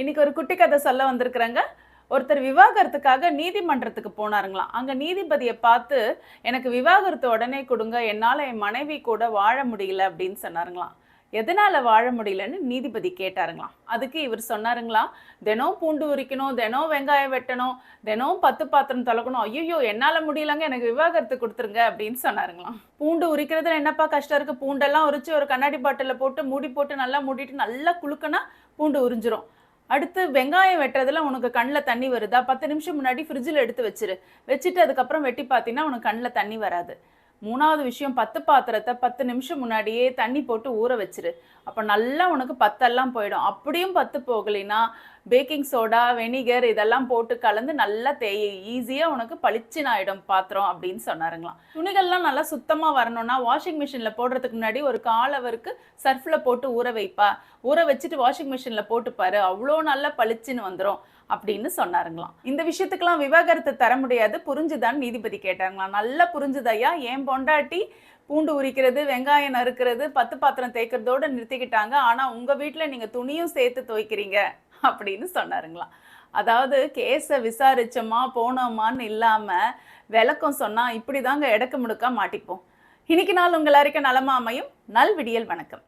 இன்னைக்கு ஒரு குட்டி கதை சொல்ல வந்திருக்கிறாங்க. ஒருத்தர் விவாகரத்துக்காக நீதிமன்றத்துக்கு போனாருங்களாம். அங்கே நீதிபதியை பார்த்து எனக்கு விவாகரத்து உடனே கொடுங்க என்னால் என் மனைவி கூட வாழ முடியல அப்படின்னு சொன்னாருங்களாம். எதனால் வாழ முடியலன்னு நீதிபதி கேட்டாருங்களாம். அதுக்கு இவர் சொன்னாருங்களாம் தினம் பூண்டு உரிக்கணும் தினம் வெங்காயம் வெட்டணும் தினம் பத்து பாத்திரம் தொலைக்கணும். ஐயோ என்னால் முடியலங்க எனக்கு விவாகரத்து கொடுத்துருங்க அப்படின்னு சொன்னாருங்களாம். பூண்டு உரிக்கிறதுல என்னப்பா கஷ்டம் இருக்குது பூண்டெல்லாம் உரிச்சு ஒரு கண்ணாடி பாட்டிலில் போட்டு மூடி போட்டு நல்லா மூடிட்டு நல்லா குலுக்குனா பூண்டு உறிஞ்சிரும். அடுத்து வெங்காயம் வெட்டுறதுல உனக்கு கண்ணில் தண்ணி வருதா? பத்து நிமிஷம் முன்னாடி ஃப்ரிட்ஜில் எடுத்து வச்சிரு. வச்சுட்டு அதுக்கப்புறம் வெட்டி பார்த்தீங்கன்னா உனக்கு கண்ணில் தண்ணி வராது. மூணாவது விஷயம் பத்து பாத்திரத்தை பத்து நிமிஷம் முன்னாடியே தண்ணி போட்டு ஊற வச்சிரு. அப்போ நல்லா உனக்கு பத்தெல்லாம் போயிடும். அப்படியும் பத்து போகலைன்னா பேக்கிங் சோடா வெனிகர் இதெல்லாம் போட்டு கலந்து நல்லா தேய ஈஸியாக உனக்கு பளிச்சுன்னு ஆகிடும் பாத்திரம் அப்படின்னு சொன்னாருங்களாம். துணிகள்லாம் நல்லா சுத்தமாக வரணும்னா வாஷிங் மிஷினில் போடுறதுக்கு முன்னாடி ஒரு கால் அவருக்கு சர்ஃபில் போட்டு ஊற வைப்பா. ஊற வச்சுட்டு வாஷிங் மிஷினில் போட்டுப்பாரு அவ்வளோ நல்லா பளிச்சுன்னு வந்துடும் அப்படின்னு சொன்னாருங்களாம். இந்த விஷயத்துக்கெல்லாம் விவாகரத்து தர முடியாது. புரிஞ்சுதான் நீதிபதி கேட்டாங்களாம் நல்லா புரிஞ்சுதையா ஏன் பொண்டாட்டி பூண்டு உரிக்கிறது வெங்காயம் நறுக்கிறது பத்து பாத்திரம் தேய்க்கிறதோட நிறுத்திக்கிட்டாங்க. ஆனால் உங்கள் வீட்டில் நீங்கள் துணியும் சேர்த்து துவைக்கிறீங்க அப்படின்னு சொன்னாருங்களாம் அதாவது கேஸை விசாரிச்சோமா போனோமான்னு இல்லாமல் விளக்கம் சொன்னால் இப்படி தாங்க எடக்கு முடுக்கா மாட்டிப்போம். இன்னைக்கு நாள் உங்கள் எல்லாருக்கும் நலமா அமையும் நல்விடியல் வணக்கம்.